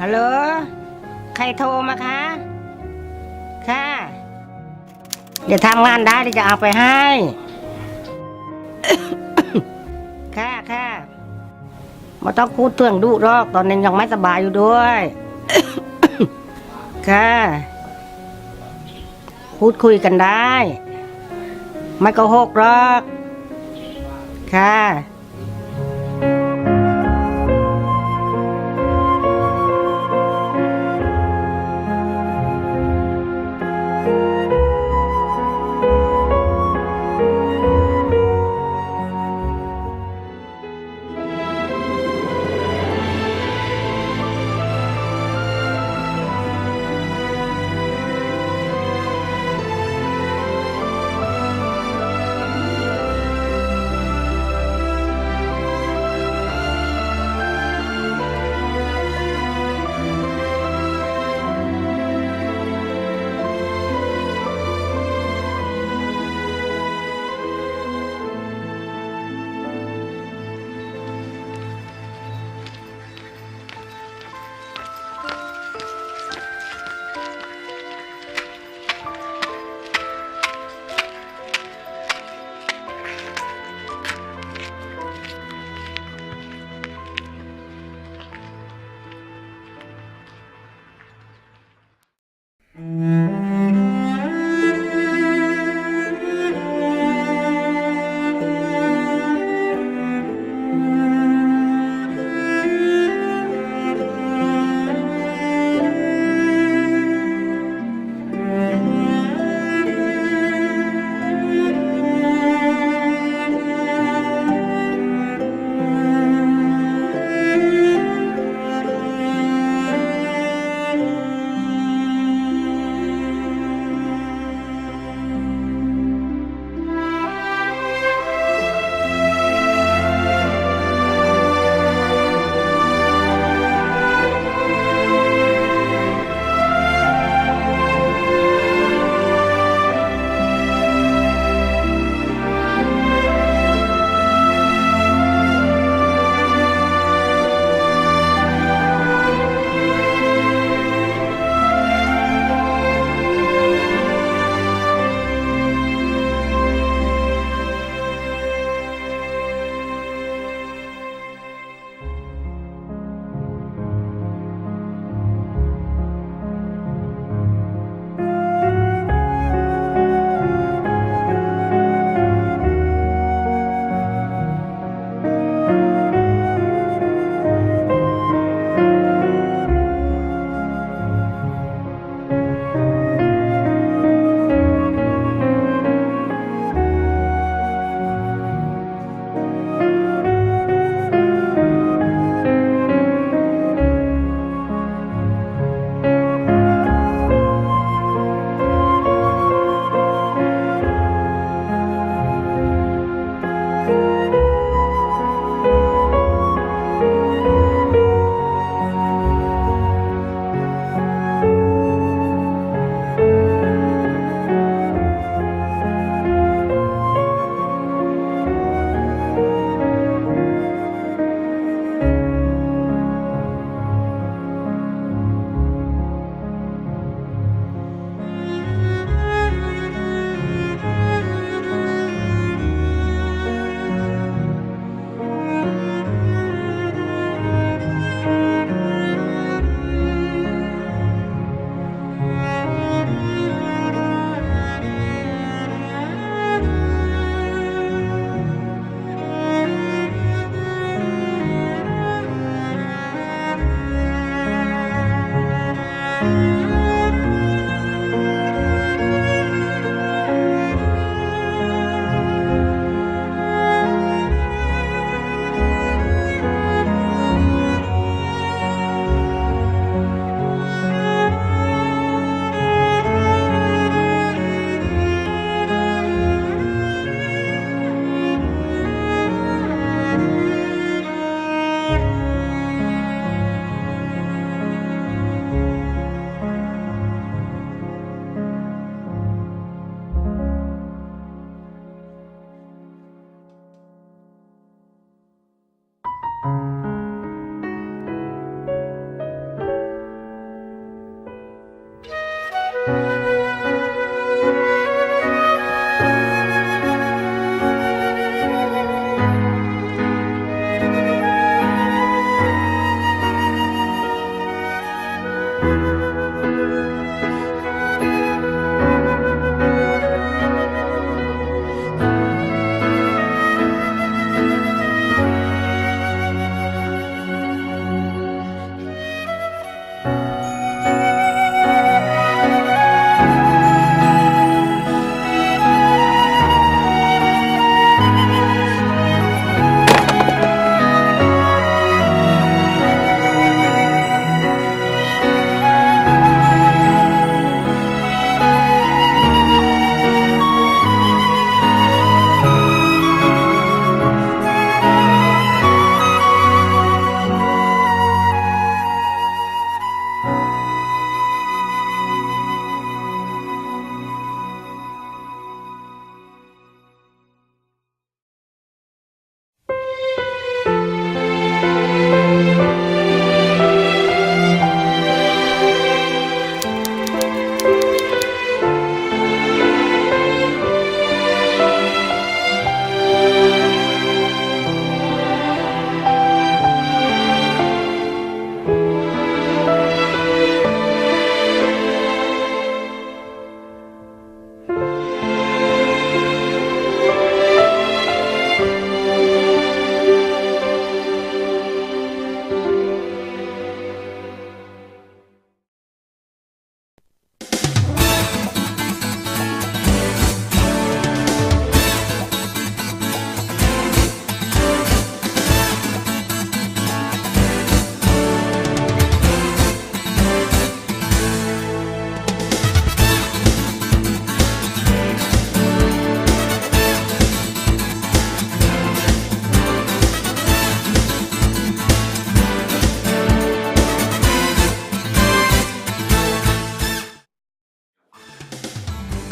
ฮัลโหล ใครโทรมาคะ ค่ะ เดี๋ยวทำงานได้เดี๋ยวจะเอาไปให้ ค่ะค่ะไม่ต้องพูดเตืองดุรอกตอนนี้ยังไม่สบายอยู่ด้วย ค่ะ พูดคุยกันได้ ไม่ก็หกรอก ค่ะ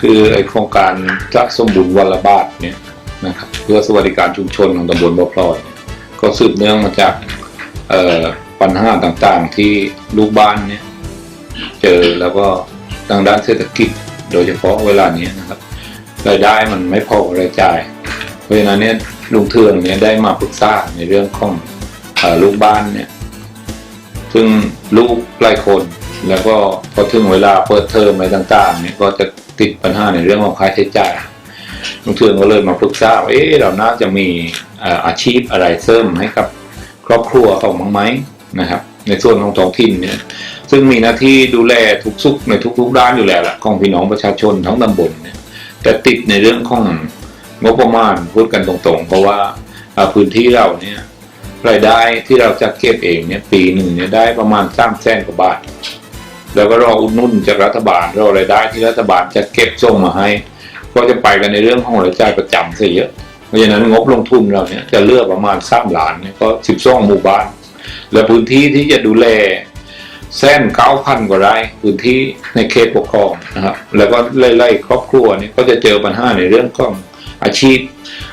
คือไอโครงการจะสมบูรณ์วัลบาทเนี่ยนะครับเพื่อสวัสดิการชุมชนของตำบลบ่อพลอยก็สืบเนื่องมาจากปัญหาต่างๆที่ลูกบ้านเนี่ยเจอแล้วก็ทางด้านเศรษฐกิจโดยเฉพาะเวลานี้นะครับรายได้มันไม่พอรายจ่าย เพราะฉะนั้นเนี่ยลุงเทืองเนี่ยได้มาปรึกษาในเรื่องของอลูกบ้านเนี่ยซึ่งลูกหลายคนแล้วก็พอถึงเวลาเปิดเทอมอะไรต่างๆเนี่ยก็จะ ติดปัญหาในเรื่องของค่าใช้จ่ายลุงเทืองก็เลยมาปรึกษาว่าเอ๊ะเราน่าจะมีอาชีพอะไรเสริมให้กับครอบครัวเขาบ้งไหมนะครับ ในส่วนของท้องถิ่นเนี่ยซึ่งมีหน้าที่ดูแลทุกสุขในทุกๆด้านอยู่แล้วละของพี่น้องประชาชนทั้งตำบลเนี่ยแต่ติดในเรื่องของงบประมาณพูดกันตรงๆ เพราะว่าพื้นที่เราเนี่ยรายได้ที่เราจะเก็บเองเนี่ยปีหนึ่งเนี่ยได้ประมาณสามแสนกว่าบาท แล้วก็รออุดหนุ่นจากรัฐบาลรอรายได้ที่รัฐบาลจะเก็บส่งมาให้ ก็จะไปกันในเรื่องของรายจ่ายประจำซะเยอะ เพราะฉะนั้นงบลงทุนเราเนี่ยจะเลือกประมาณสามล้านเนี่ยก็สิบสองหมู่บ้าน และพื้นที่ที่จะดูแลแส้นเก้าพันกว่าไร่พื้นที่ในเขตปกครองนะครับแล้วก็ไล่ๆครอบครัวเนี่ยก็จะเจอปัญหาในเรื่องของอาชีพ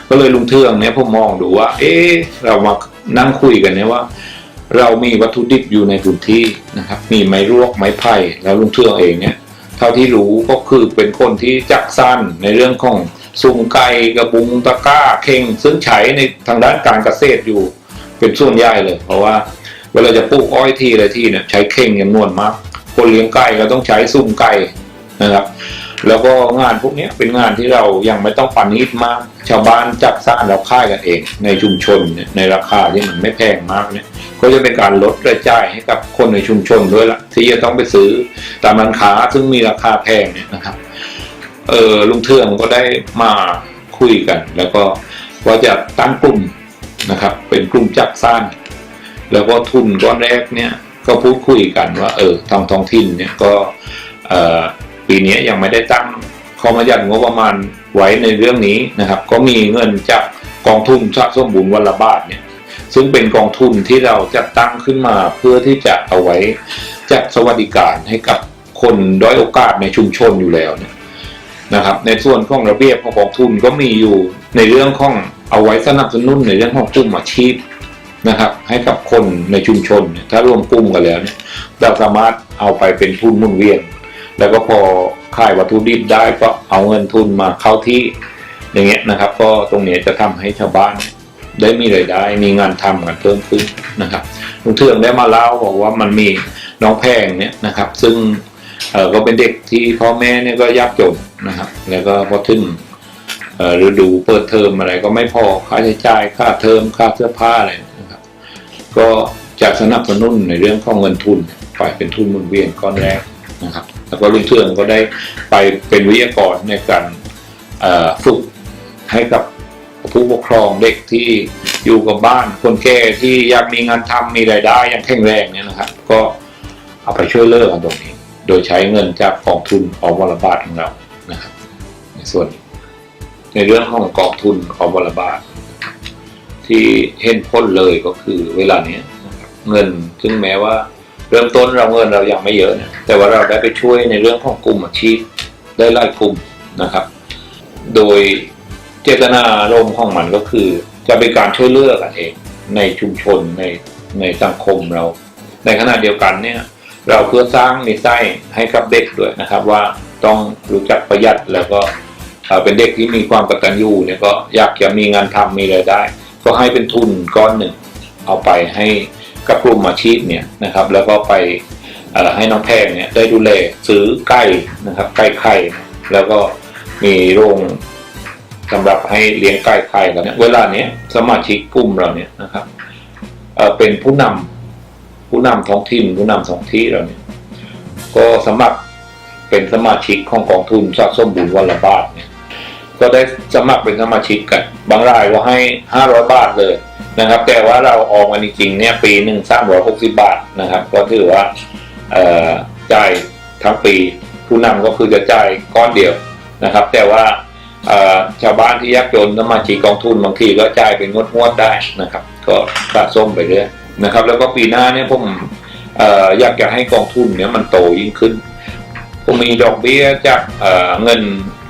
ก็เลยลุงเทืองเนี่ยผมมองดูว่า เอ๊เรามานั่งคุยกันเนี่ยว่า เรามีวัตถุดิบอยู่ในพื้นที่นะครับ มีไม้รวกไม้ไผ่แล้วลุงเทืองเองเนี่ยเท่าที่รู้ก็คือเป็นคนที่จักสั้นในเรื่องของสุ่มไก่กระบุงตะกร้าเข่งซึ่งใช้ในทางด้านการเกษตรอยู่เป็นส่วนใหญ่เลย เพราะว่าเวลาจะปลูกอ้อยทีอะไรที่เนี่ยใช้เข่งจำนวนมาก คนเลี้ยงไก่ก็ต้องใช้สุ่มไก่นะครับ แล้วก็งานพวกนี้เป็นงานที่เรายังไม่ต้องปันนิดมาก ชาวบ้านจับสร้างเราค่ายกันเอง ในชุมชนนในราคาที่มันไม่แพงมากเนี่ยก็จะเป็นการลดรายจ่ายให้กับคนในชุมชนด้วยละที่จะต้องไปซื้อตามร้านค้าซึ่งมีราคาแพงเนี่ยนะครับเออลุงเทืองก็ได้มาคุยกัน แล้วก็ว่าจะตั้งกลุ่มนะครับ เป็นกลุ่มจักสร้าง แล้วก็ทุนก้อนแรกเนี่ยก็พูดคุยกันว่า เออทางท้องถิ่นเนี่ยก็เอ่อ ปีนี้ยังไม่ได้ตั้งข้อมายัดงบประมาณไว้ในเรื่องนี้นะครับ ก็มีเงินจากกองทุนสะสมบุญวันละบาทเนี่ยซึ่งเป็นกองทุนที่เราจะตั้งขึ้นมาเพื่อที่จะเอาไว้จัดสวัสดิการให้กับคนด้อยโอกาสในชุมชนอยู่แล้วเนี่ยนะครับ ในส่วนของระเบียบของกองทุนก็มีอยู่ในเรื่องของเอาไว้สนับสนุนในเรื่องของกลุ่มอาชีพนะครับ ให้กับคนในชุมชน ถ้ารวมกลุ่มกันแล้วเนี่ยเราสามารถเอาไปเป็นทุนหมุนเวียน แล้วก็พอขายวัตถุดิบได้ก็เอาเงินทุนมาเข้าที่อย่างเงี้ยนะครับ ก็ตรงนี้จะทำให้ชาวบ้านได้มีรายได้ มีงานทำกันเพิ่มขึ้นนะครับลุงเทืองได้มาเล่าบอกว่ามันมีน้องแพงเนี่ยนะครับ ซึ่งก็เป็นเด็กที่พ่อแม่เนี่ยก็ยากจนนะครับ แล้วก็พอถึงฤดูเปิดเทอมอะไรก็ไม่พอค่าใช้จ่ายค่าเทอมค่าเสื้อผ้าอะไรนะครับ ก็จะสนับสนุนในเรื่องของเงินทุนไปเป็นทุนหมุนเวียนก้อนแรกนะครับ แล้วก็ลุงเทืองก็ได้ไปเป็นวิทยากรในการฝึกให้กับผู้ปกครองเด็กที่อยู่กับบ้านคนแก่ที่อยากมีงานทำมีรายได้ย่างแข็งแรงเนี่ยนะครับ ก็เอาไปช่วยเลิกกันตรงนี้ โดยใช้เงินจากกองทุนออมวลบาทของเรานะครับในส่วน ในเรื่องของกองทุนออมวลบาท ที่เห็นพ้นเลยก็คือเวลาเนี้ยเงินถึงแม้ว่า เริ่มต้นเราเงินเรายังไม่เยอะเนี่ยแต่ว่าเราได้ไปช่วยในเรื่องของกลุ่มอาชีพได้หลายกลุ่มนะครับ โดยเจตนารมณ์ของมันก็คือ จะเป็นการช่วยเลือกกันเองในชุมชนในในสังคมเรา ในขณะเดียวกันเนี่ยเราเพื่อสร้างนิสัยให้กับเด็กด้วยนะครับ ว่าต้องรู้จักประหยัดแล้วก็เป็นเด็กที่มีความกตัญญูเนี่ยก็อยากจะมีงานทำมีรายได้ ก็ให้เป็นทุนก้อนหนึ่ง เอาไปให้ กับกลุ่มอาชีพเนี่ยนะครับ แล้วก็ไปให้น้องแพงเนี่ยได้ดูแลซื้อไก่นะครับไก่ไข่แล้วก็มีโรงสำหรับให้เลี้ยงไก่ไข่กันเนี่ยเวลาเนี้ยสมาชิกกลุ่มเราเนี่ยนะครับเเป็นผู้นำผู้นำท้องถิ่นผู้นำท้องที่เราเนี่ยก็สมัครเป็นสมาชิกของกองทุนสะสมบุญวันละบาทเนี่ยก็ได้สมัครเป็นสมาชิกกันบางรายก็ให้ห้าร้อยบาทเลย นะครับ แต่ว่าเราออกมาจริงๆเนี่ยปีหนึ่งสามร้อยหกสิบาทนะครับ ก็ถือว่าจ่ายทั้งปีผู้นำก็คือจะจ่ายก้อนเดียวนะครับ แต่ว่าชาวบ้านที่ยากจนสมาชิกกองทุนบางทีก็จ่ายเป็นงวดงวดๆได้นะครับ ก็สะสมไปเรื่อยนะครับ แล้วก็ปีหน้าเนี่ยผมออยากจะให้กองทุนเนี่ยมันโตยิ่งขึ้นผมมีดอกเบี้ยจากเเงิน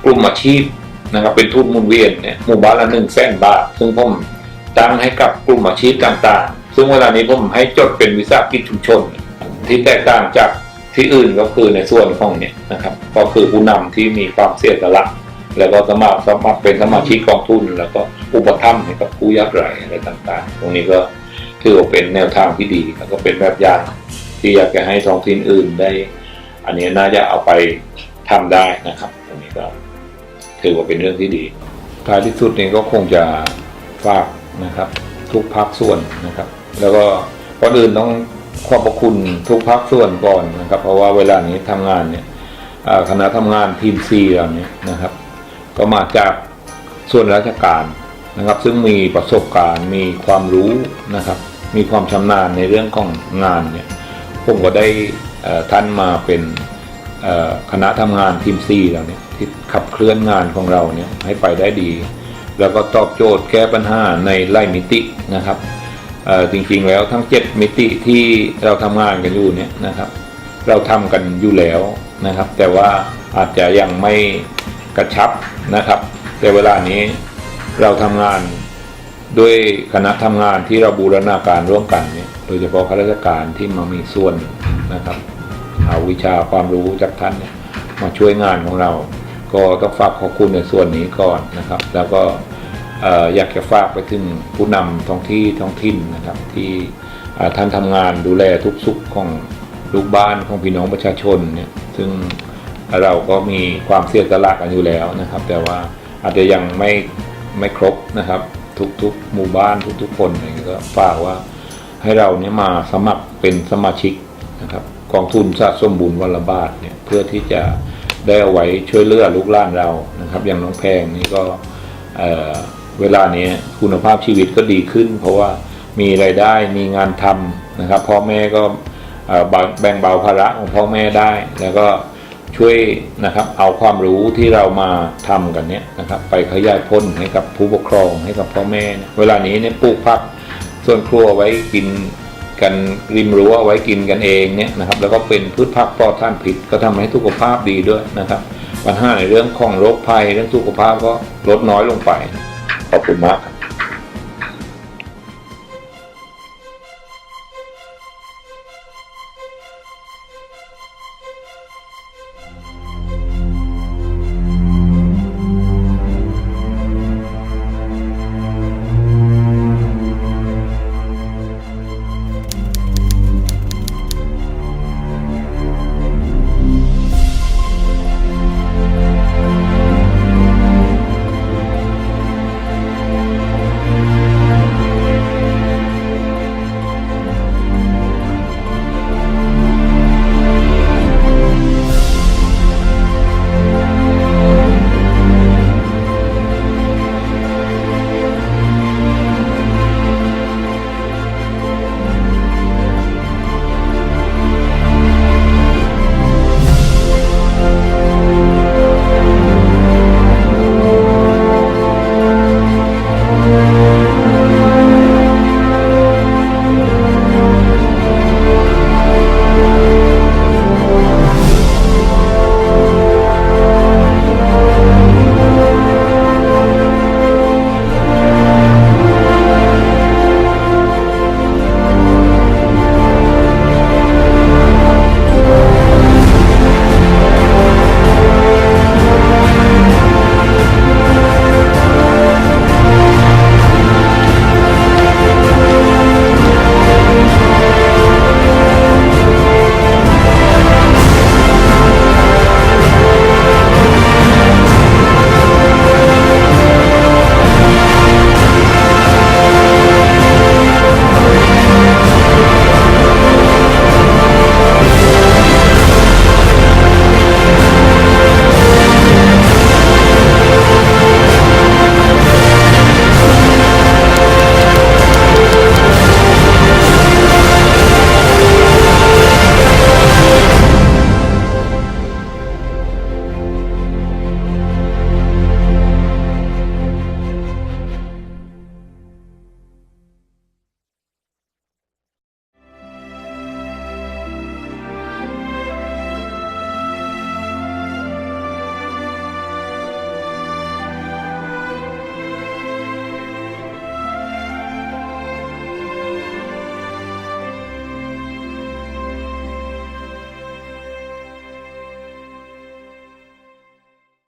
กลุ่มอาชีพนะครับเป็นทุนหมุนเวียนเนี่ยหมู่บ้านละหนึ่งแสนบาท ซึ่งผม ตั้งให้กับกลุ่มอาชีพต่างๆ ซึ่งเวลานี้ผมให้จดเป็นวิสาหกิจชุมชน ที่แตกต่างจากที่อื่นก็คือในส่วนของเนี่ยนะครับก็คือผู้นำที่มีความเสียสละแล้วก็สมัครสมัครเป็นสมาชิกกองทุน แล้วก็อุปถัมภ์ให้กับผู้ยากไร้อะไรต่างๆ ตรงนี้ก็ถือว่าเป็นแนวทางที่ดีแล้วก็เป็นแบบอย่างที่อยากจะให้ท้องถิ่นอื่นได้ อันนี้น่าจะเอาไปทำได้นะครับ ตรงนี้ก็ถือว่าเป็นเรื่องที่ดีท้ายที่สุดนี้ก็คงจะฝาก นะครับ ทุกภาคส่วนนะครับ แล้วก็ก่อนอื่นต้องขอบพระคุณทุกภาคส่วนก่อนนะครับ เพราะว่าเวลานี้ทำงานเนี่ยคณะทำงานทีมซีเราเนี่ยนะครับ ก็มาจากส่วนราชการนะครับ ซึ่งมีประสบการณ์มีความรู้นะครับ มีความชำนาญในเรื่องของงานเนี่ยผมก็ได้ท่านมาเป็นคณะทำงานทีมซีเราเนี่ยที่ขับเคลื่อนงานของเราเนี่ยให้ไปได้ดี แล้วก็ตอบโจทย์แก้ปัญหาในไล่มิตินะครับจริงๆแล้วทั้ง 7 มิติที่เราทำงานกันอยู่เนี่ยนะครับ เราทำกันอยู่แล้วนะครับ แต่ว่าอาจจะยังไม่กระชับนะครับ แต่เวลานี้เราทำงานด้วยคณะทำงานที่เราบูรณาการร่วมกันเนี่ยโดยเฉพาะข้าราชการที่มามีส่วนนะครับ เอาวิชาความรู้จากท่านเนี่ยมาช่วยงานของเรา ก็ต้องฝากขอบคุณในส่วนนี้ก่อนนะครับ แล้วก็อยากจะฝากไปถึงผู้นำท้องที่ท้องถิ่นนะครับ ที่ท่านทำงานดูแลทุกสุขของลูกบ้านของพี่น้องประชาชนเนี่ยซึ่งเราก็มีความเสียสละกันอยู่แล้วนะครับ แต่ว่าอาจจะยังไม่ไม่ครบนะครับ ทุกๆหมู่บ้านทุกๆคนนี่ก็ฝากว่าให้เราเนี่ยมาสมัครเป็นสมาชิกนะครับกองทุนสะสมบุญวันละบาทเนี่ยเพื่อที่จะ ได้เอาไว้ช่วยเลือลูกหล้านเรานะครับ อย่างน้องแพงนี่ก็เเวลานี้คุณภาพชีวิตก็ดีขึ้น เพราะว่ามีรายได้มีงานทำนะครับพ่อแม่ก็แบ่งเบาภาระของพ่อแม่ได้ แล้วก็ช่วยนะครับเอาความรู้ที่เรามาทำกันเนี่ยนะครับไปขยายพ้นให้กับผู้ปกครองให้กับพ่อแม่เนี่ยเวลานี้เนี่ยปลูกผักส่วนครัวไว้กิน กันริมรั้วไว้กินกันเองเนี่ยนะครับ แล้วก็เป็นพืชผักปลอดสารพิษก็ทำให้สุขภาพดีด้วยนะครับ ปัญหาในเรื่องของโรคภัยเรื่องสุขภาพก็ลดน้อยลงไปขอบคุณมากครับ